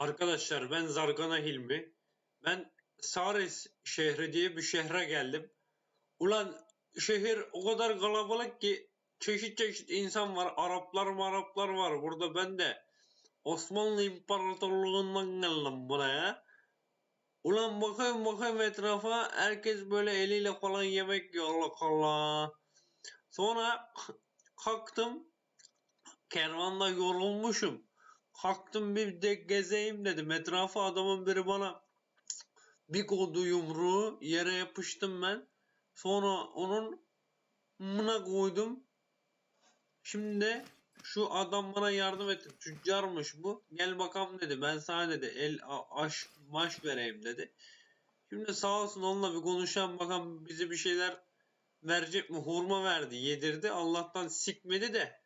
Arkadaşlar ben Zargana Hilmi. Ben Sares şehri diye bir şehre geldim. Ulan şehir o kadar kalabalık ki çeşit çeşit insan var. Araplar Araplar var. Burada ben de Osmanlı İmparatorluğu'ndan geldim buraya. Ulan bakayım bakayım etrafa herkes böyle eliyle falan yemek yiyor Allah Allah. Sonra kalktım kervanda yorulmuşum. Kalktım bir de gezeyim dedim. Etrafı adamın biri bana bir koydu yumruğu yere yapıştım ben. Sonra onun mına koydum. Şimdi şu adam bana yardım etti. Tüccarmış bu. Gel bakalım dedi. Ben sana dedi el aş maş vereyim dedi. Şimdi sağ olsun onunla bir konuşalım bakalım bize bir şeyler verecek mi? Hurma verdi, yedirdi. Allah'tan sikmedi de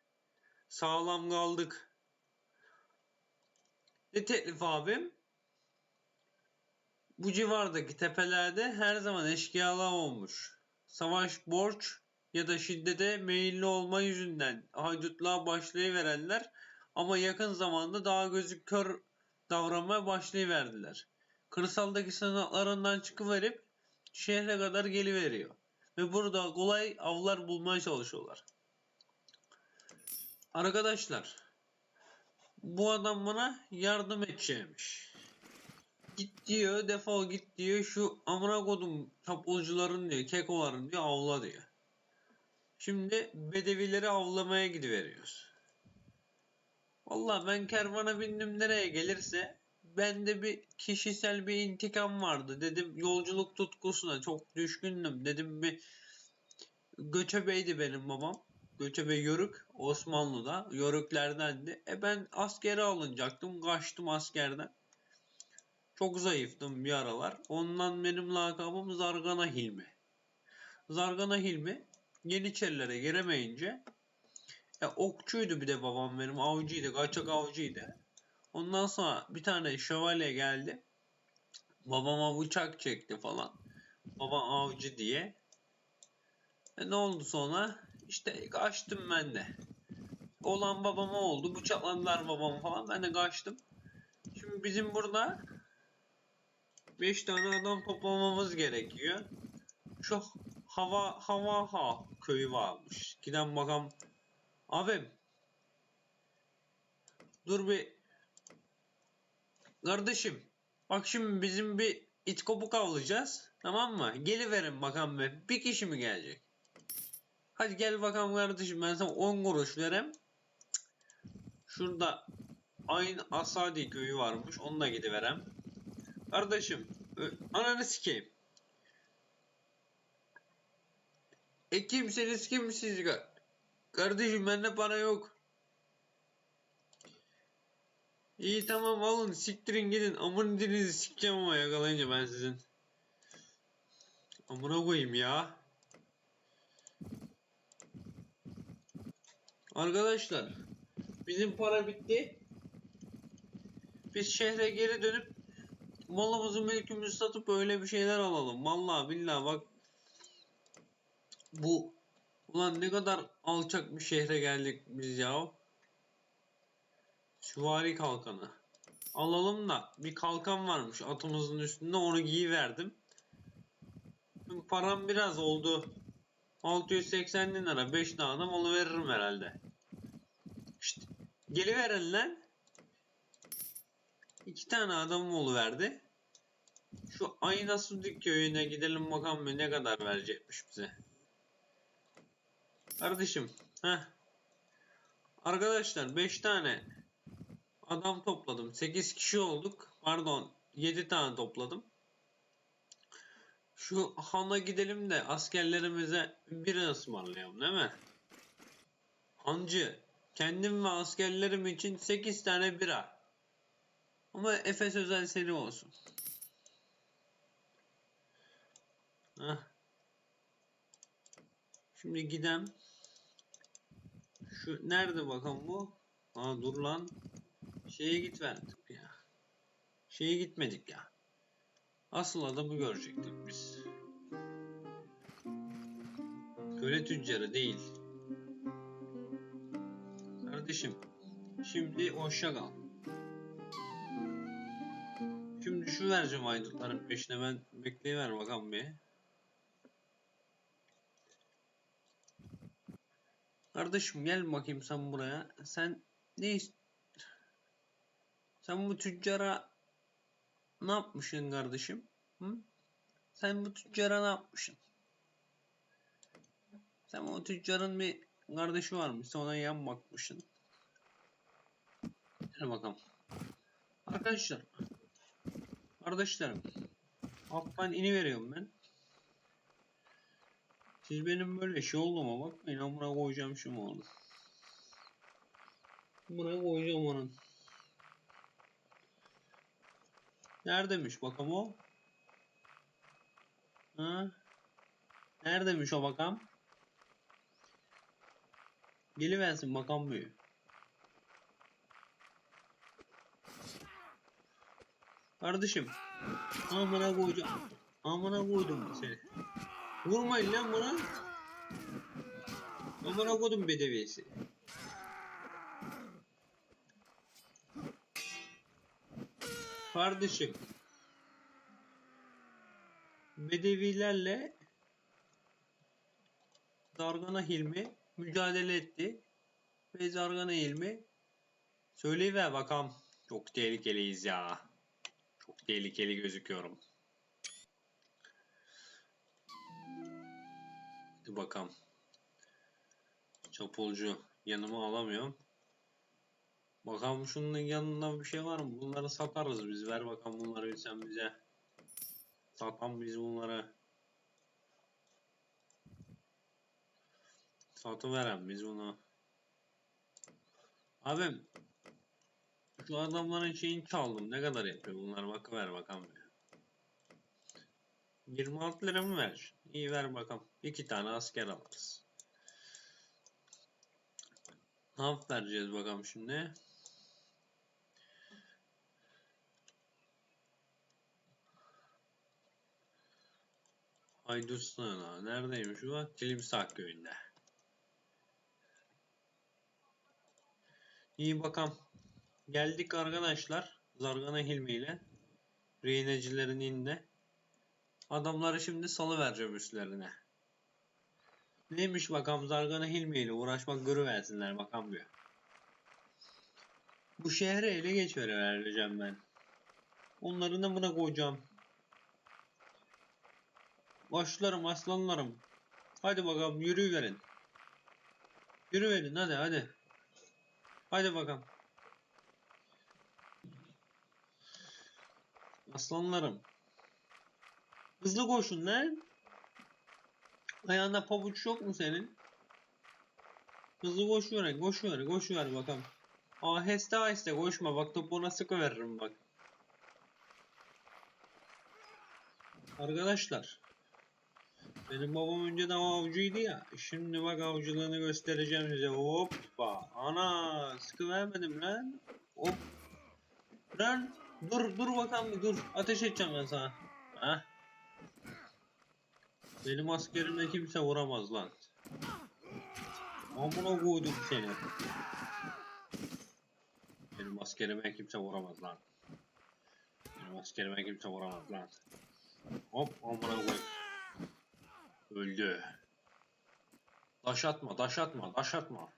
sağlam kaldık. Ne teklif abim? Bu civardaki tepelerde her zaman eşkıyalar olmuş. Savaş, borç ya da şiddete meyilli olma yüzünden haydutluğa başlayıverenler ama yakın zamanda daha gözü kör davranmaya başlayıverdiler. Kırsaldaki sınırlarından çıkıverip şehre kadar geliveriyor. Ve burada kolay avlar bulmaya çalışıyorlar. Arkadaşlar bu adam bana yardım edeceğimiş. Git diyor defol git diyor şu amına kodum çapulcuların diyor kekoların diyor avla diyor. Şimdi bedevileri avlamaya gidiveriyoruz. Valla ben kervana bindim nereye gelirse bende bir kişisel bir intikam vardı. Dedim yolculuk tutkusuna çok düşkündüm. Dedim bir Göçebeydi benim babam. Göçebe Yörük Osmanlı'da Yörüklerdendi. E ben askere alınacaktım. Kaçtım askerden. Çok zayıftım bir aralar. Ondan benim lakabım Zargana Hilmi. Zargana Hilmi Yeniçerilere giremeyince e, okçuydu bir de babam benim avcıydı. Kaçak avcıydı. Ondan sonra bir tane şövalye geldi. Babama bıçak çekti falan. Baba avcı diye. E ne oldu sonra? İşte kaçtım ben de. Olan babama oldu. Bıçakladılar babamı falan. Ben de kaçtım. Şimdi bizim burada 5 tane adam toplamamız gerekiyor. Şu hava hava ha köyü varmış. Giden bakalım. Abim. Dur bir. Kardeşim. Bak şimdi bizim bir it kopuk avlayacağız. Tamam mı? Geliverin bakalım be. Bir kişi mi gelecek? Hadi gel bakalım kardeşim ben sana 10 kuruş verem. Şurada aynı Asadi köyü varmış. Onu da gidiverem. Kardeşim ananı sikeyim. E kimsiniz? ka- Kardeşim bende para yok. İyi tamam alın siktirin gidin. Amın dilinizi sikeceğim ama yakalayınca ben sizin. Amına koyayım ya. Arkadaşlar bizim para bitti. Biz şehre geri dönüp malımızı mülkümüzü satıp öyle bir şeyler alalım. Vallahi billahi bak bu ulan ne kadar alçak bir şehre geldik biz ya. Süvari kalkanı. Alalım da bir kalkan varmış atımızın üstünde onu giyiverdim. Param biraz oldu. 680 lira 5 tane malı veririm herhalde. İşte geliverin lan. İki tane adam verdi. Şu Ayna Sudik köyüne gidelim bakalım ne kadar verecekmiş bize. Kardeşim. Heh. Arkadaşlar 5 tane adam topladım. 8 kişi olduk. Pardon 7 tane topladım. Şu hana gidelim de askerlerimize bir ısmarlayalım değil mi? Hancı kendim ve askerlerim için 8 tane bira. Ama Efes özel seri olsun. Heh. Şimdi gidem. Şu nerede bakalım bu? Aa dur lan. Şeye gitmedik ya. Şeye gitmedik ya. Asıl adamı görecektik biz. Köle tüccarı değil. Kardeşim, şimdi hoşça kal. Kardeşimi vereceğim aydınların peşine ben bekleyiver bakalım bir. Kardeşim gel bakayım sen buraya. Sen ne ist Sen bu tüccara ne yapmışsın kardeşim? Hı? Sen bu tüccara ne yapmışsın? Sen o tüccarın bir kardeşi varmış. Sen ona yan bakmışsın. Gel bakalım. Arkadaşlar. Kardeşlerim. Alttan ini veriyorum ben. Siz benim böyle şey olduğuma bakmayın. Amına koyacağım şu onu. Amına koyacağım onun. Neredemiş bakalım o? Ha? Neredemiş o bakalım? Geliversin bakalım bir. Kardeşim. Amına koyacağım. Amına koydum seni. Vurmayın lan bana. Amına koydum bedeviyesi. Kardeşim. Bedevilerle Zargana Hilmi mücadele etti. Ve Zargana Hilmi söyleyiver bakalım. Çok tehlikeliyiz ya. Çok tehlikeli gözüküyorum. Hadi bakalım. Çapulcu yanıma alamıyorum. Bakalım şunun yanında bir şey var mı? Bunları satarız biz. Ver bakalım bunları sen bize. Satan biz bunları. Satıveren biz bunu. Abim. Şu adamların şeyini çaldım. Ne kadar yapıyor bunlar? Bakıver bakalım. 26 lira mı ver? İyi ver bakalım. İki tane asker alırız. Yap vereceğiz bakalım şimdi? Haydut Sığınağı. Neredeymiş bu? Kilimsak köyünde. İyi bakalım. Geldik arkadaşlar. Zargana Hilmi ile. Rehinecilerin indi. Adamları şimdi salı vereceğim üstlerine. Neymiş bakalım Zargana Hilmi ile uğraşmak görüversinler bakalım diyor. Bu şehre ele geçivereceğim ben. Onların da buna koyacağım. Başlarım aslanlarım. Hadi bakalım yürüyüverin. Yürüverin hadi hadi. Hadi bakalım. Aslanlarım. Hızlı koşun lan. Ayağında pabuç yok mu senin? Hızlı koşuver, koşuver, koşuver bakalım. Aheste aheste koşma bak topuna sıkı veririm bak. Arkadaşlar. Benim babam önceden avcıydı ya. Şimdi bak avcılığını göstereceğim size. Hoppa. Ana sıkı vermedim lan. Hop. Lan dur dur bakalım bir dur. Ateş edeceğim ben sana. Heh. Benim askerimle kimse vuramaz lan. Amına koydum seni. Benim askerime kimse vuramaz lan. Benim askerime kimse vuramaz lan. Hop amına koy. Öldü. Daş atma, daş atma, daş atma.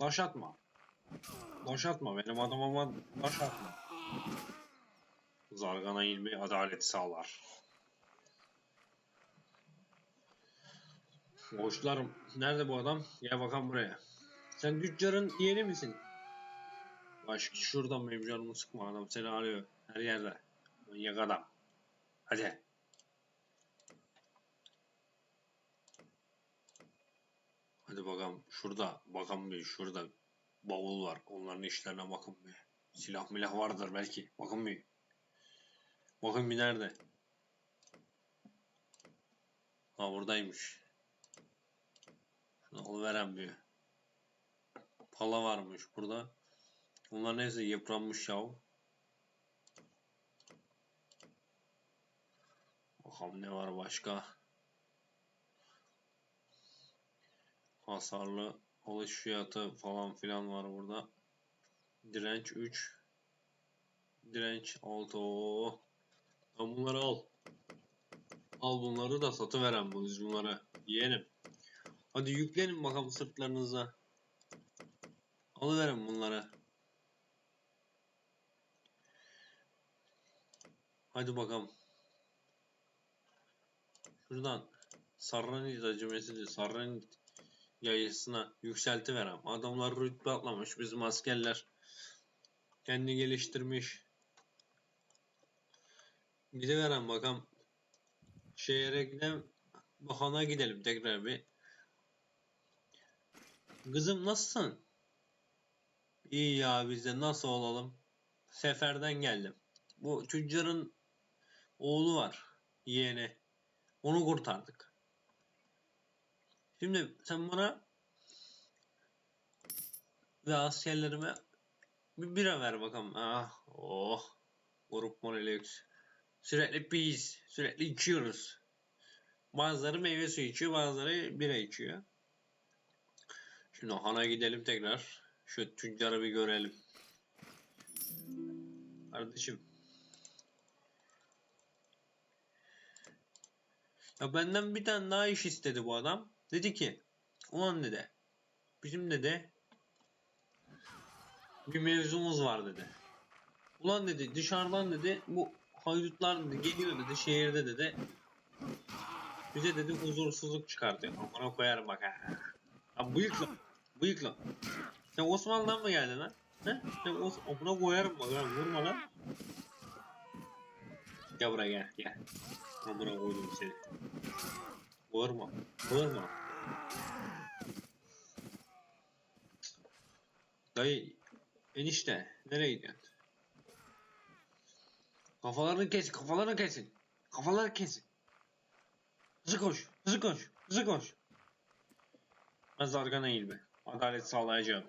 Daş atma. Daş atma, benim adamıma daş atma. Zargana ilmi adalet sağlar. Boşlarım. Nerede bu adam? Gel bakalım buraya. Sen tüccarın yeğeni misin? Başka şuradan benim canımı sıkma adam seni arıyor. Her yerde. Manyak adam. Hadi. Hadi bakalım. Şurada. Bakalım bir. Şurada. Bavul var. Onların işlerine bakın bir. Silah milah vardır belki. Bakın bir. Bakın bir nerede? Ha buradaymış. Şunu alıveren bir. Pala varmış burada. Bunlar neyse yıpranmış yav. Bakalım ne var başka. Hasarlı alış fiyatı falan filan var burada. Direnç 3. Direnç 6. Oo. Al bunları al. Al bunları da satıveren bu biz bunlara. Yeğenim. Hadi yüklenin bakalım sırtlarınıza. Alıverin bunları. Hadi bakalım. Şuradan Sarranit acımesidir. Sarranit yayısına yükselti verem. Adamlar rütbe atlamış. Bizim askerler kendi geliştirmiş. Gidiverem bakalım. Şehre gidelim. Bakana gidelim tekrar bir. Kızım nasılsın? İyi ya biz de nasıl olalım? Seferden geldim. Bu tüccarın oğlu var. Yeğeni. Onu kurtardık. Şimdi sen bana ve askerlerime bir bira ver bakalım. Ah, oh. Grup morali. Sürekli biz, sürekli içiyoruz. Bazıları meyve suyu içiyor, bazıları bira içiyor. Şimdi hana gidelim tekrar. Şu tüccarı bir görelim. Kardeşim. Ya benden bir tane daha iş istedi bu adam. Dedi ki, ulan dedi, bizim dedi bir mevzumuz var dedi. Ulan dedi dışarıdan dedi bu haydutlar dedi geliyor dedi şehirde dedi. Bize dedi huzursuzluk çıkartıyor. Amına koyarım bak ha. Ya bıyık lan. Bıyık lan. Sen Osmanlı'dan mı geldin lan? He? Sen Os amına koyarım bak ha. Vurma lan. Gel buraya gel gel. Amına koydum seni. Vurma. Vurma. Dayı enişte nereye gidiyorsun? Kafalarını kes, kafalarını kesin. Kafalarını kesin. Hızlı koş, hızlı koş, hızlı koş. Ben zargana eğilme. Adalet sağlayacağım.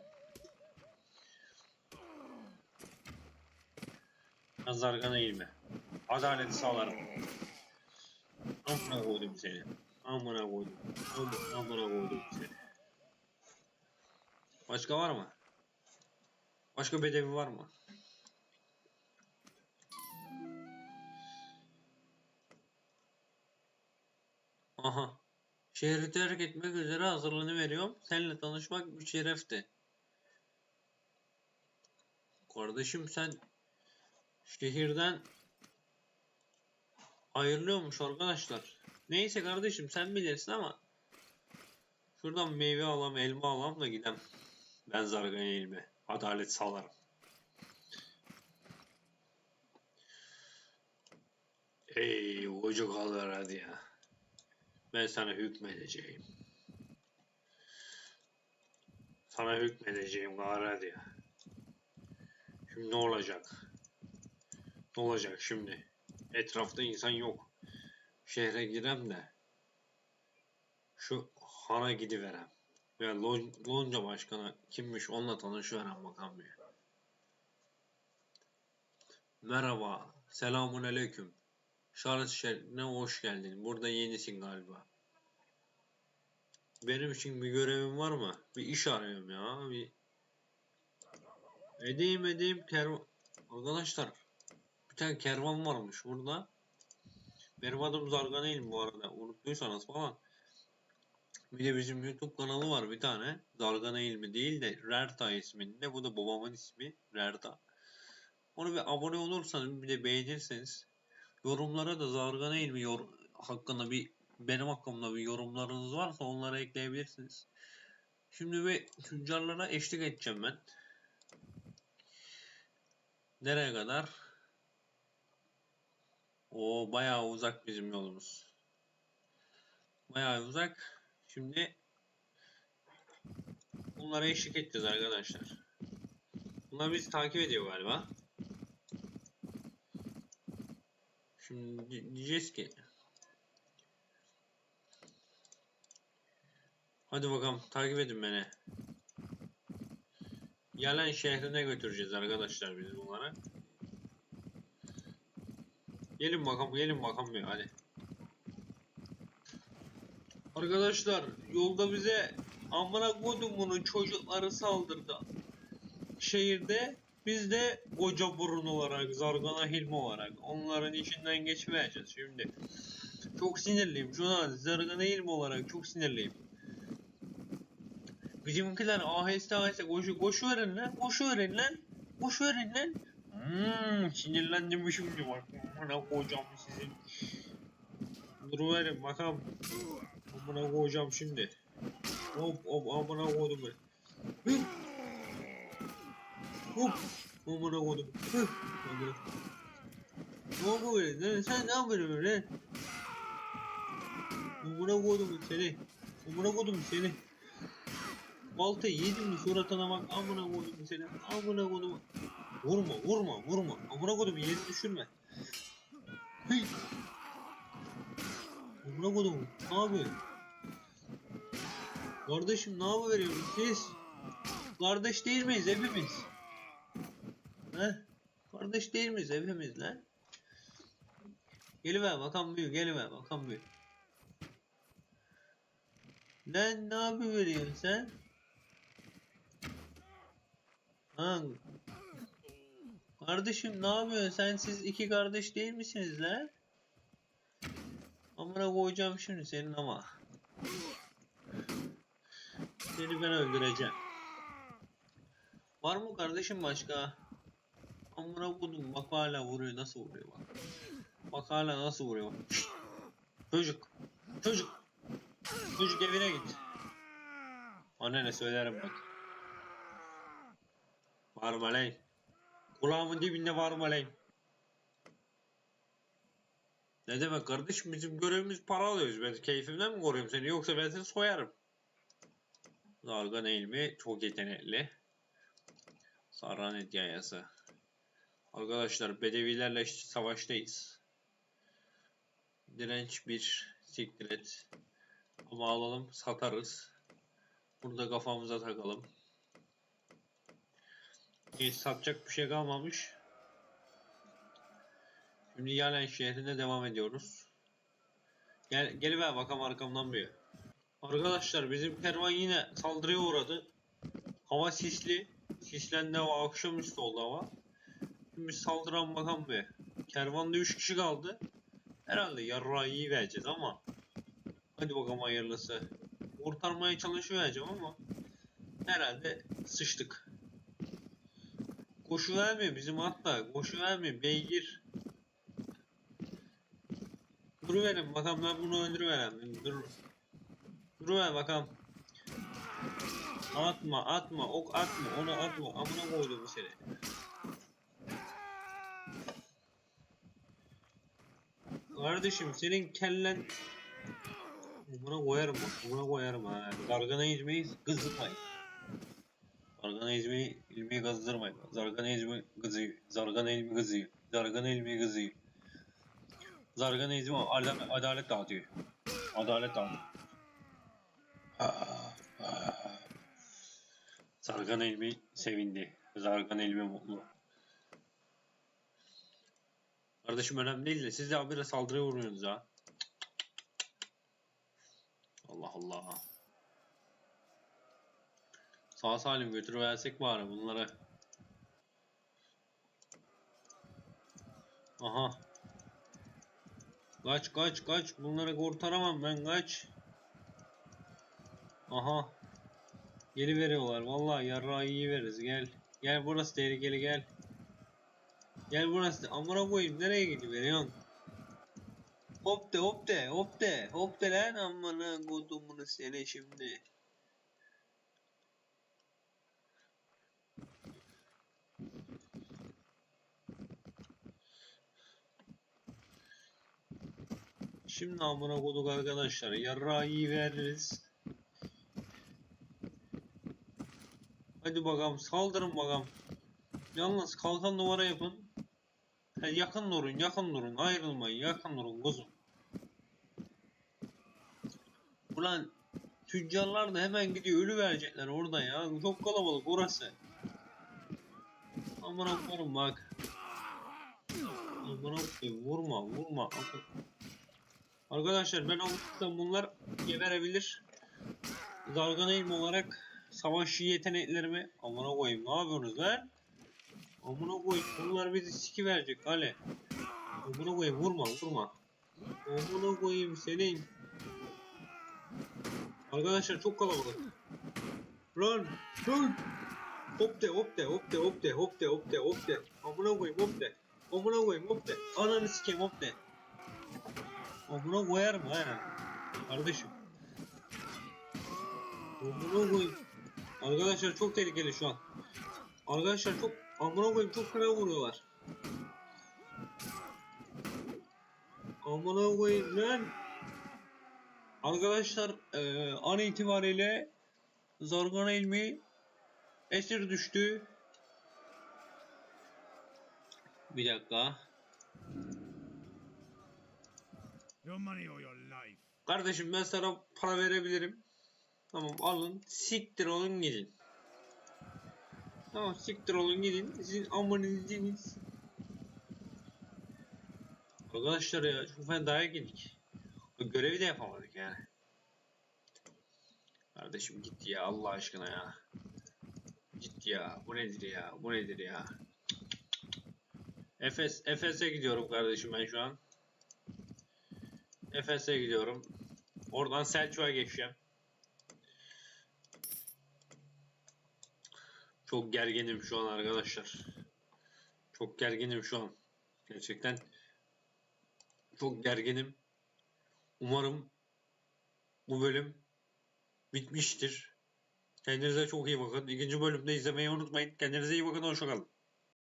Ben zargana eğilme. Adalet sağlarım. Amına koydum seni. Amına koydum. Amına, koydum. Başka var mı? Başka bedevi var mı? Aha. Şehri terk etmek üzere hazırlanıveriyorum. Seninle tanışmak bir şerefti. Kardeşim sen şehirden ayrılıyormuş arkadaşlar. Neyse kardeşim sen bilirsin ama şuradan meyve alam, elma alam da gidem. Ben zargan elime. Adalet sağlarım. Ey koca kalır hadi ya. Ben sana hükmedeceğim. Sana hükmedeceğim hadi ya. Şimdi ne olacak? Ne olacak şimdi? Etrafta insan yok. Şehre girem de şu hana gidiverem. Ve lon, lonca başkanı kimmiş onunla tanışıverem bakalım bir. Merhaba. Selamun aleyküm. Şarj şehrine hoş geldin. Burada yenisin galiba. Benim için bir görevim var mı? Bir iş arıyorum ya. Bir edeyim edeyim kervan. Arkadaşlar bir tane kervan varmış burada. Benim adım Zarganeyim bu arada. Unuttuysanız falan. Bir de bizim YouTube kanalı var bir tane. Zarganeyil mi değil de Rerta isminde. Bu da babamın ismi. Rerta. Onu bir abone olursanız bir de beğenirseniz yorumlara da Zarganeyil mi yor hakkında bir benim hakkımda bir yorumlarınız varsa onları ekleyebilirsiniz. Şimdi bir tüccarlara eşlik edeceğim ben. Nereye kadar? O bayağı uzak bizim yolumuz. Bayağı uzak. Şimdi bunlara eşlik edeceğiz arkadaşlar. Bunlar bizi takip ediyor galiba. Şimdi di- diyeceğiz ki Hadi bakalım takip edin beni. Yalen şehrine götüreceğiz arkadaşlar biz bunları. Gelin bakalım gelin bakalım bir hadi. Arkadaşlar yolda bize amına kodumunun çocukları saldırdı. Şehirde Biz de koca burun olarak, zargana hilmi olarak onların içinden geçmeyeceğiz şimdi. Çok sinirliyim şu an zargana hilmi olarak çok sinirliyim. Bizimkiler aheste aheste koşu, koşu verin lan, koşu verin lan, koşu verin lan. Hmm, sinirlendim şimdi bak. Amına koyacağım sizin. Dur verin bakalım. Amına koyacağım şimdi. Hop hop amına koydum ben. Hı. Hop. Amına koydum. Hı. Amına. Ne yapıyorsun lan? Sen ne yapıyorsun lan? Amına koydum seni. Amına koydum seni. Balta yedim mi suratına bak amına koydum seni. Amına koydum. Vurma vurma vurma. Amına koydum yeri düşürme. Hıy. Amına koydum. Ne yapıyorsun? Kardeşim ne yapıveriyorsun siz? Kardeş değil miyiz hepimiz? He? Kardeş değil miyiz hepimiz lan? Geliver bakan büyük, geliver bakan büyük. Lan ne yapıveriyorsun sen? Ha. Kardeşim ne yapıyorsun? Sen siz iki kardeş değil misiniz lan? Amına koyacağım şimdi senin ama. Seni ben öldüreceğim. Var mı kardeşim başka? Amına koydum bak hala vuruyor nasıl vuruyor bak. Bak hala nasıl vuruyor bak. Çocuk. Çocuk. Çocuk evine git. Annene söylerim bak. Varma lan. Kulağımın dibinde varma lan. Ne demek kardeşim bizim görevimiz para alıyoruz. Ben keyfimden mi koruyorum seni yoksa ben seni soyarım. Zargan ilmi çok yetenekli. Sarran hikayesi. Arkadaşlar Bedevilerle savaştayız. Direnç bir siktir. Ama alalım satarız. Burada kafamıza takalım. Hiç satacak bir şey kalmamış. Şimdi Yalen şehrine devam ediyoruz. Gel, geliver bakalım arkamdan bir. Arkadaşlar bizim kervan yine saldırıya uğradı. Hava sisli. Sislendi hava akşamüstü oldu hava. Şimdi saldıran bakalım bir. Kervanda 3 kişi kaldı. Herhalde yarrağı iyi vereceğiz ama. Hadi bakalım hayırlısı. Kurtarmaya çalışıvereceğim ama. Herhalde sıçtık. Koşu vermiyor bizim atla. Koşu vermiyor. Beygir. Duruverin bakalım ben bunu öldürüverem. Dur. Duruver bakalım. Atma atma ok atma onu atma amına koydum seni. Kardeşim senin kellen Buna koyarım bak buna koyarım ha. Gargana izmeyi kızdırmayın. Gargana izmeyi ilmeği kızdırmayın. Zargana izmi kızıyor. Zargana ilmi kızıyor. Zargana ilmi kızıyor. Zargana izmi adalet, adalet dağıtıyor. Adalet dağıtıyor. Zargan ilmi sevindi. Zargan ilmi mutlu. Kardeşim önemli değil de siz de habire saldırıya vuruyorsunuz ha. Allah Allah. Sağ salim götürüversek bari bunları. Aha. Kaç kaç kaç bunları kurtaramam ben kaç. Aha. Geri veriyorlar. Vallahi yarrağı iyi veririz. Gel. Gel burası tehlikeli gel. Gel burası. Amına koyayım nereye gidiveriyorsun? Hop de hop de hop de hop de lan amına kodumunu seni şimdi. Şimdi amına koduk arkadaşlar. Yarrağı iyi veririz. Hadi bakalım saldırın bakalım. Yalnız kalkan numara yapın. Ha, yakın durun yakın durun ayrılmayın yakın durun kuzum. Ulan tüccarlar da hemen gidiyor ölü verecekler orada ya. Çok kalabalık orası. Amına koyayım bak. Amına koyayım vurma vurma. Arkadaşlar ben avuçsam bunlar geberebilir. İlmi olarak savaş yeteneklerimi amına koyayım ne yapıyorsunuz lan? Amına koy. Bunlar bizi siki verecek Ali. Amına koyayım vurma vurma. Amına koyayım senin. Arkadaşlar çok kalabalık. Run run. Hop de hop de hop de hop de hop de hop de hop de. Amına koyayım hop de. Amına koyayım hop de. Ananı sikeyim hop de. Amına koyarım ha. Kardeşim. Amına koyayım. Arkadaşlar çok tehlikeli şu an. Arkadaşlar çok amına koyayım çok fena vuruyorlar. Amına koyayım lan. Arkadaşlar eee an itibariyle Zargana ilmi esir düştü. Bir dakika. Your money or your life. Kardeşim ben sana para verebilirim. Tamam alın. Siktir olun gidin. Tamam siktir olun gidin. Sizin amanınız Arkadaşlar ya çok fena dayak yedik. Görevi de yapamadık yani. Kardeşim gitti ya Allah aşkına ya. Gitti ya. Bu nedir ya? Bu nedir ya? Efes, Efes'e gidiyorum kardeşim ben şu an. Efes'e gidiyorum. Oradan Selçuk'a geçeceğim. Çok gerginim şu an arkadaşlar. Çok gerginim şu an. Gerçekten çok gerginim. Umarım bu bölüm bitmiştir. Kendinize çok iyi bakın. İkinci bölümde izlemeyi unutmayın. Kendinize iyi bakın. Hoşçakalın.